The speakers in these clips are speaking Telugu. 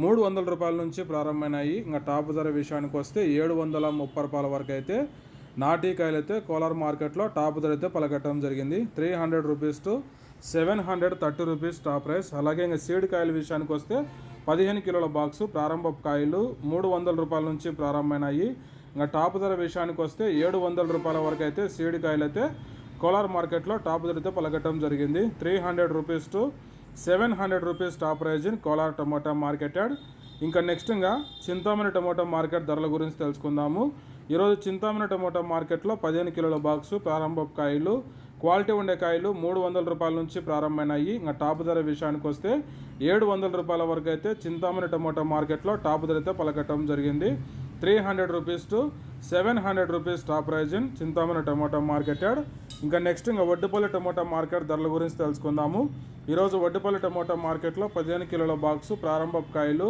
మూడు వందల రూపాయల నుంచి ప్రారంభమైనాయి. ఇంకా టాప్ ధర విషయానికి వస్తే ఏడు వందల ముప్పై రూపాయల వరకు అయితే నాటీ కాయలు అయితే కోలార్ మార్కెట్లో టాప్ ధర అయితే పలకట్టడం జరిగింది. Three hundred rupees to seven hundred thirty rupees top price. అలాగే ఇంకా సీడ్ కాయల విషయానికి వస్తే పదిహేను కిలోల బాక్సు ప్రారంభ కాయలు మూడు వందల రూపాయల నుంచి ప్రారంభమైనాయి. ఇంకా టాప్ ధర విషయానికి వస్తే ఏడు వందల రూపాయల వరకు అయితే సీడ్ కాయలు అయితే కోలార్ మార్కెట్లో టాప్ ధరతో పలకట్టడం జరిగింది. Three hundred rupees to seven hundred rupees top price in Kolar tomato market next ఇంకా నెక్స్ట్గా చింతామణి టమోటా మార్కెట్ ధరల గురించి తెలుసుకుందాము. ఈరోజు చింతామణి టమోటా మార్కెట్లో పదిహేను కిలోల బాక్సు ప్రారంభ కాయలు క్వాలిటీ ఉండే కాయలు మూడు వందల రూపాయల నుంచి ప్రారంభమైనాయి. ఇంకా టాప్ ధర విషయానికి వస్తే ఏడు వందల రూపాయల వరకు అయితే చింతామణి టమోటా మార్కెట్లో టాప్ ధర అయితే పలకట్టడం జరిగింది. Three hundred rupees to seven hundred rupees top price in Chintamani tomato market yard. ఇంకా నెక్స్ట్ ఇంకా వడ్డుపల్లి టమోటా మార్కెట్ ధరల గురించి తెలుసుకుందాము. ఈరోజు వడ్డుపల్లి టమోటా మార్కెట్లో పదిహేను కిలోల బాక్సు ప్రారంభ కాయలు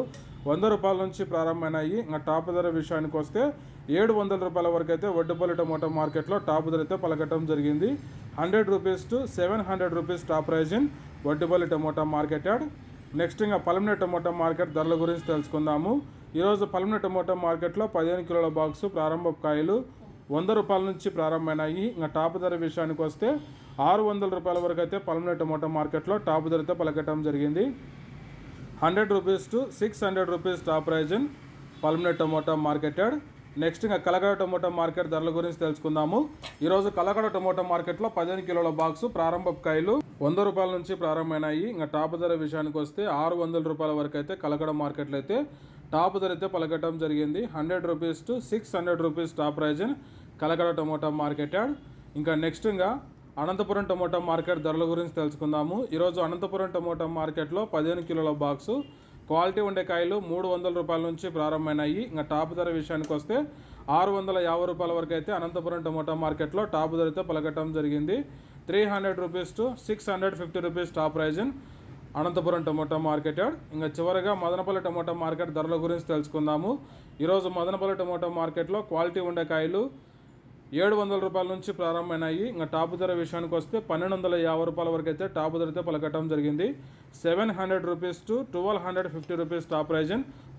వంద రూపాయల నుంచి ప్రారంభమైనాయి. ఇంకా టాప్ ధర విషయానికి వస్తే ఏడు వందల రూపాయల వరకు అయితే వడ్డుపల్లి టమోటా మార్కెట్లో టాప్ ధర అయితే పలకటం జరిగింది. Hundred rupees to seven hundred rupees top price in Vaddupalli tomato market yard. Next ఇంకా పలమనే టమోటా మార్కెట్ ధరల గురించి తెలుసుకుందాము. ఈరోజు పల్మిన టమోటా మార్కెట్లో పదిహేను కిలోల బాక్సు ప్రారంభ కాయలు వంద రూపాయల నుంచి ప్రారంభమైనాయి. ఇంకా టాప్ ధర విషయానికి వస్తే ఆరు వందల రూపాయల వరకు అయితే పల్మిన టమోటా మార్కెట్లో టాప్ ధరతో పలకటం జరిగింది. Hundred rupees to six hundred rupees top price in Palamaner tomato market yard. Next ఇంకా కలగడ టమోటా మార్కెట్ ధరల గురించి తెలుసుకుందాము. ఈరోజు కలగడ టమోటా మార్కెట్లో పదిహేను కిలోల బాక్సు ప్రారంభ కాయలు వంద రూపాయల నుంచి ప్రారంభమైనాయి. ఇంకా టాప్ ధర విషయానికి వస్తే ఆరు వందల రూపాయల వరకు అయితే కలగడ మార్కెట్లో అయితే టాప్ ధర అయితే పలకటం జరిగింది. Hundred rupees to six hundred rupees top price in Kalakada tomato market yard. ఇంకా నెక్స్ట్ ఇంకా అనంతపురం టమోటా మార్కెట్ ధరల గురించి తెలుసుకుందాము. ఈరోజు అనంతపురం టమోటా మార్కెట్లో పదిహేను కిలోల బాక్సు క్వాలిటీ ఉండే కాయలు మూడు వందల రూపాయల నుంచి ప్రారంభమైనాయి. ఇంకా టాప్ ధర విషయానికి వస్తే ఆరు వందల యాభై రూపాయల వరకు అయితే అనంతపురం టమోటా మార్కెట్లో టాప్ ధరతో పలకటం జరిగింది. Three hundred rupees to six hundred fifty rupees top price in Anantapuram tomato market yard. ఇంకా చివరిగా మదనపల్లి టమోటా మార్కెట్ ధరల గురించి తెలుసుకుందాము. ఈరోజు మదనపల్లి టమోటా మార్కెట్లో క్వాలిటీ ఉండే కాయలు ఏడు వందల రూపాయల నుంచి ప్రారంభమైనాయి. ఇంకా టాప్ ధర విషయానికి వస్తే పన్నెండు వందల యాభై రూపాయల వరకు అయితే టాప్ ధరతో పలకటం జరిగింది. Seven hundred rupees to twelve hundred fifty rupees top price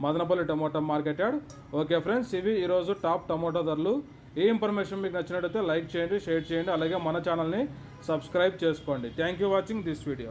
Madanapalli tomato market yard. Okay friends ఇవి ఈరోజు టాప్ టమోటా ధరలు. ఏ ఇన్ఫర్మేషన్ మీకు నచ్చినట్టయితే లైక్ చేయండి షేర్ చేయండి. అలాగే మన ఛానల్ని సబ్స్క్రైబ్ చేసుకోండి. Thank you watching this video.